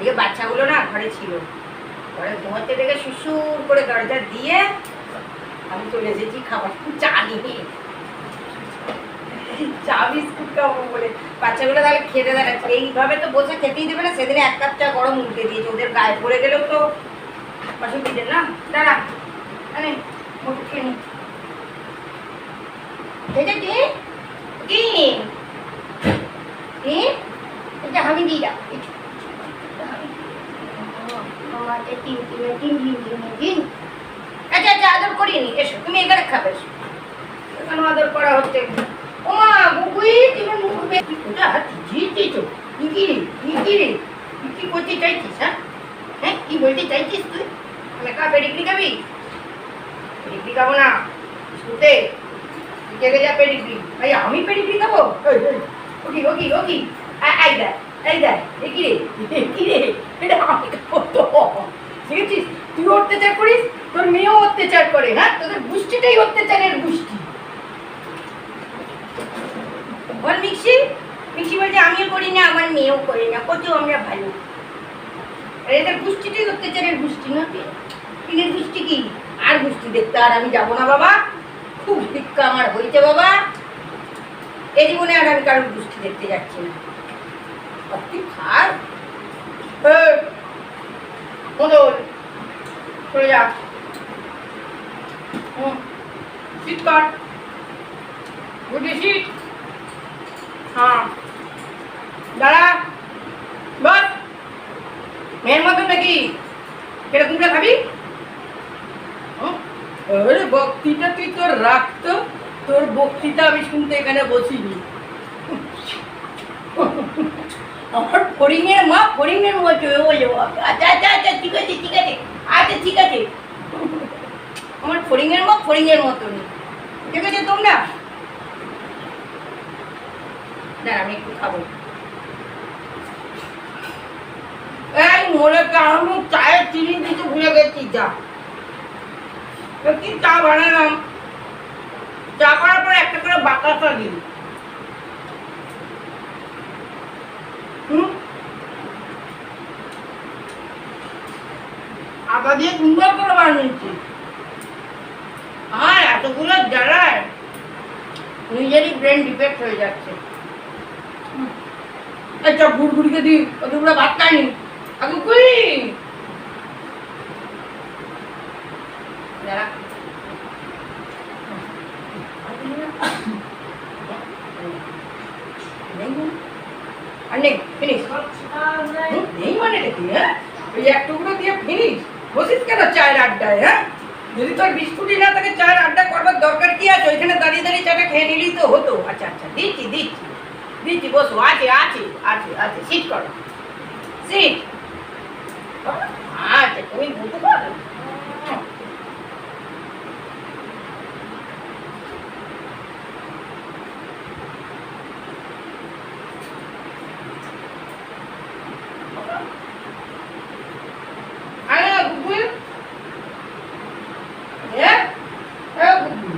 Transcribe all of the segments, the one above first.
আজকে বাচ্চাগুলো না ঘরে ছিল। ঘরে ঘুমাতে দেখে সুসুর করে দরজা দিয়ে আমি চলে এসেছি খাবার চা নিয়ে। চা, বিস্কুট খাব বলে। বাচ্চাগুলো তাহলে খেতে দাঁড়াচ্ছে এইভাবে তো বসে খেতেই দেবে না, সেদিনে এক কাপ চা গরম উল্টে দিয়েছে। ওদের গায়ে পড়ে গেলেও তো অসুবিধে না। দাঁড়া আরে মোটু খেয়ে নি। কি? কি? আমি দিয়ে দাও। আমাকে তিন তিনে তিন দিন দিন আচ্ছা আচ্ছা আদর করিয়ে নি এসো তুমি এখানে খাবে এখানে আদর করা হচ্ছে ওমা বুবুই তুমি মুখবে ওটা জি জি তো কি কি রে কি করতে চাইছিস হ্যাঁ হ্যাঁ কি বলতে চাইছিস তুই আমি কা পেডিগ্রি খাবি পেডিগ্রি খাব না শুতে তুই যা পেডিগ্রি আমি পেডিগ্রি খাব ওকি ওকি ওকি আ- এই দেখ এদের গোষ্ঠীটাই অত্যাচারের গোষ্ঠী, না পিনের গোষ্ঠী কি? আর গোষ্ঠী দেখতে আর আমি যাব না, বাবা। খুব শিক্ষা আমার হয়েছে, বাবা। এই জীবনে আর আমি কারোর গোষ্ঠী দেখতে যাচ্ছি না আর তুই খার মদন চলে যা হুম শীত কর। বুঝলি শীত হ্যাঁ। দাঁড়া। মেয়ের মতন নাকি? কিরকমটা খাবি হুম? আরে বক্তৃতা তুই তোর রাখতো তোর বক্তৃতা আমি শুনতে এখানে বসিনি। আমার ফড়িংয়ের মা ফড়িংয়ের মতো ওই আচ্ছা আচ্ছা আচ্ছা ঠিক আছে ঠিক আছে আচ্ছা ঠিক আছে। আমার ফড়িংয়ের মা ফড়িংয়ের মতন আছে তোমরা। না আমি একটু খাব। এই মোরে আমি চায়ের চিনি দিতে ভুলে গেছি, যা। কি চা বানালাম? চা করার পর একটা করে বাতাসা দিই। আদা দিয়ে সুন্দর করে বানিয়েছি। এতগুলো জ্বালায় নিজেরই ব্রেন ডিফেক্ট হয়ে যাচ্ছে। আচ্ছা ঘুরঘুরিকে দি কতগুলো ভাত খাইনি। আগে কুই? নেই ফিনিশ। নেই মানে কি হ্যাঁ? ওই এক টুকরো দিয়ে ফিনিশ। বসিস কেন চায়ের আড্ডায় হ্যাঁ? যদি তোর বিস্কুটই না থাকে, চায়ের আড্ডা করবার দরকার কি আছে? ওইখানে দাঁড়িয়ে দাঁড়িয়ে চাটা খেয়ে নিলেই তো হতো। আচ্ছা আচ্ছা দিচ্ছি দিচ্ছি। দিচ্ছি, বসো। আছে আছে আছে আছে। সিট করো। সিট আচ্ছা তুমি বুঝতে পারো আরে বুবু এ এ বুবু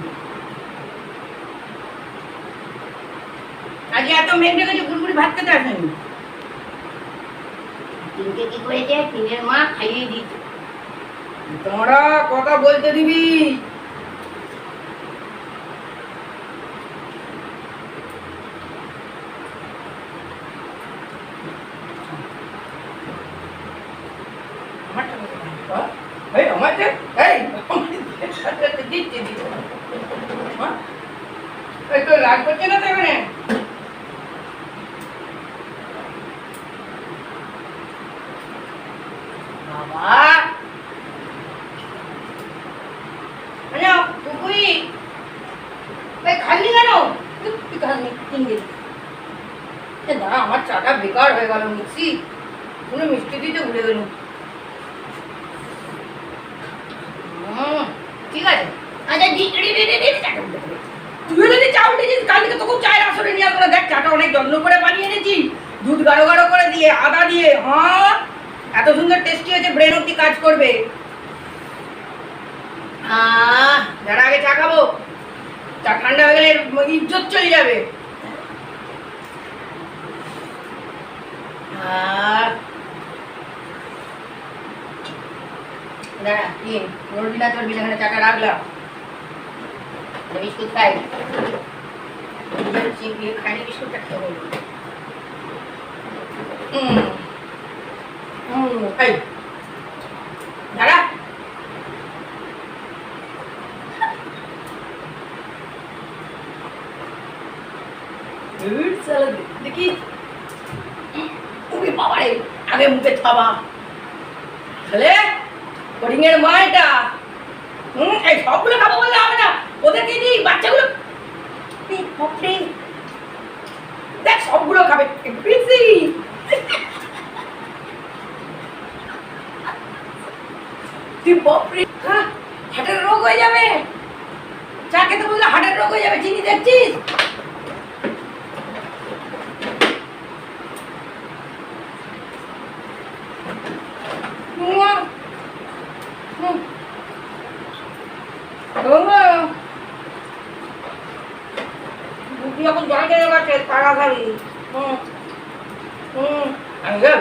আজ এত মেঘ ডেকেছে গুড়গুড়ি ভাত খেতে আসেনি। তিনটে কি করেছে তিনের মা খাইয়ে দিয়েছে। তোমরা কথা বলতে দিবি। রাগ করছে না তো এখানে? তুই আচ্ছা যদি চা উঠেছিস কাল থেকে তোকে চায়ের আসরে নিয়ে দেখ অনেক যত্ন করে বানিয়ে দুধ গাঢ় গাঢ় করে দিয়ে, আদা দিয়ে হ্যাঁ এত সুন্দর টেস্টি হয়েছে ব্রেন অব্দি কাজ করবে। যারা আগে চা খাব, চা ঠান্ডা হয়ে গেলে ইজ্জত চলে যাবে। দাঁড়া কি নড়বি না চড়বি না এখানে চাটা রাখলাম। বিস্কুট খাই। খাইনি বিস্কুটটা খেয়ে হুম। আগে মুখে থাবা। ছেলে হরিণের মা এটা হুম খাব বললে হবে না। ওদেরকে দিই বাচ্চাগুলো দেখ সবগুলো খাবে বেশি তুই বাপরে হ্যাঁ, হার্টের রোগ হয়ে যাবে। চা খেতে বললে হার্টের রোগ হয়ে যাবে চিনি দেখছিস? তাড়াতাড়ি। হুম। হুম। আঙ্কেল